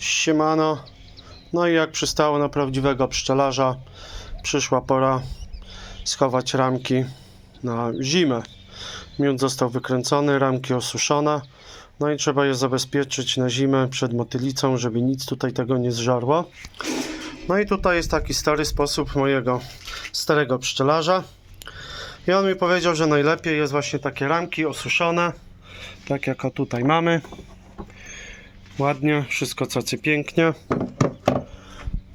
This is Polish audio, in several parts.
Siemano. No i jak przystało na prawdziwego pszczelarza, przyszła pora schować ramki na zimę. Miód został wykręcony, ramki osuszone. No i trzeba je zabezpieczyć na zimę przed motylicą, żeby nic tutaj tego nie zżarło. No i tutaj jest taki stary sposób mojego starego pszczelarza. I on mi powiedział, że najlepiej jest właśnie takie ramki osuszone, tak jak tutaj mamy. Ładnie, wszystko cacy pięknie.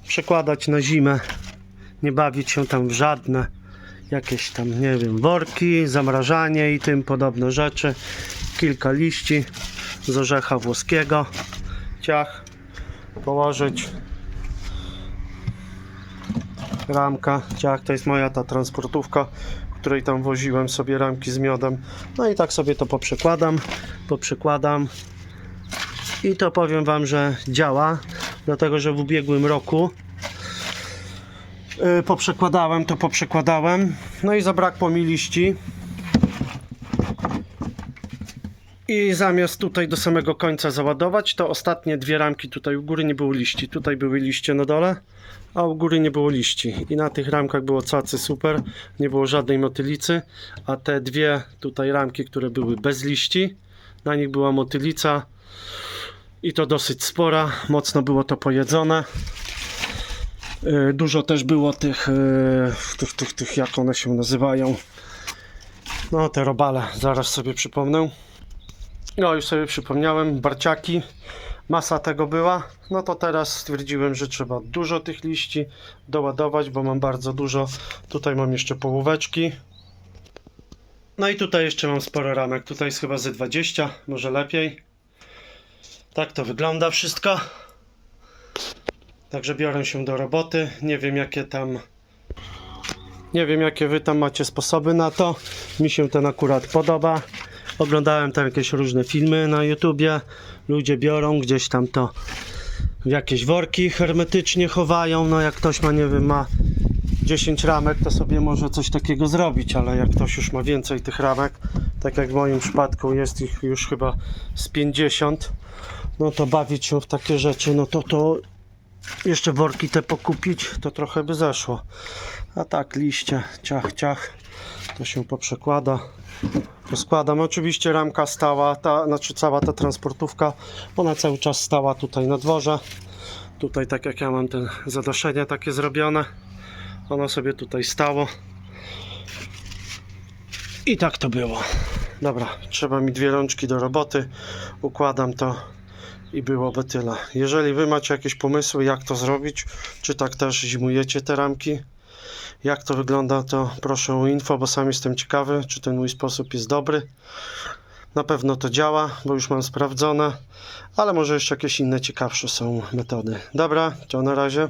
Przekładać na zimę, nie bawić się tam w żadne jakieś tam, nie wiem, worki, zamrażanie i tym podobne rzeczy. Kilka liści z orzecha włoskiego, ciach, położyć. Ramka, ciach, to jest moja ta transportówka, której tam woziłem sobie ramki z miodem. No i tak sobie to poprzekładam, poprzekładam. I to powiem Wam, że działa, dlatego że w ubiegłym roku yy, poprzekładałem to, poprzekładałem. No i zabrakło mi liści. I zamiast tutaj do samego końca załadować, to ostatnie dwie ramki tutaj u góry nie było liści. Tutaj były liście na dole, a u góry nie było liści. I na tych ramkach było cacy super, nie było żadnej motylicy, a te dwie tutaj ramki, które były bez liści, na nich była motylica i to dosyć spora, mocno było to pojedzone. Yy, Dużo też było tych, yy, tych, tych, tych, jak one się nazywają, no te robale, zaraz sobie przypomnę. No już sobie przypomniałem, barciaki, masa tego była. No to teraz stwierdziłem, że trzeba dużo tych liści doładować, bo mam bardzo dużo. Tutaj mam jeszcze połóweczki. No i tutaj jeszcze mam sporo ramek. Tutaj jest chyba ze 20, może lepiej. Tak to wygląda wszystko. Także biorę się do roboty. Nie wiem jakie tam nie wiem jakie wy tam macie sposoby na to. Mi się ten akurat podoba. Oglądałem tam jakieś różne filmy na YouTubie. Ludzie biorą gdzieś tam to w jakieś worki hermetycznie chowają. No jak ktoś ma, nie wiem, ma 10 ramek, to sobie może coś takiego zrobić, ale jak ktoś już ma więcej tych ramek, tak jak w moim przypadku jest ich już chyba z 50, no to bawić się w takie rzeczy, no to to jeszcze worki te pokupić, to trochę by zeszło. A tak, liście, ciach, ciach, to się poprzekłada. Poskładam. Oczywiście ramka stała, ta, znaczy cała ta transportówka, ona cały czas stała tutaj na dworze. Tutaj tak jak ja mam te zadaszenie takie zrobione, ono sobie tutaj stało. I tak to było. Dobra, trzeba mi dwie rączki do roboty. Układam to i byłoby tyle. Jeżeli wy macie jakieś pomysły, jak to zrobić, czy tak też zimujecie te ramki, jak to wygląda, to proszę o info, bo sam jestem ciekawy, czy ten mój sposób jest dobry. Na pewno to działa, bo już mam sprawdzone, ale może jeszcze jakieś inne ciekawsze są metody. Dobra, to na razie.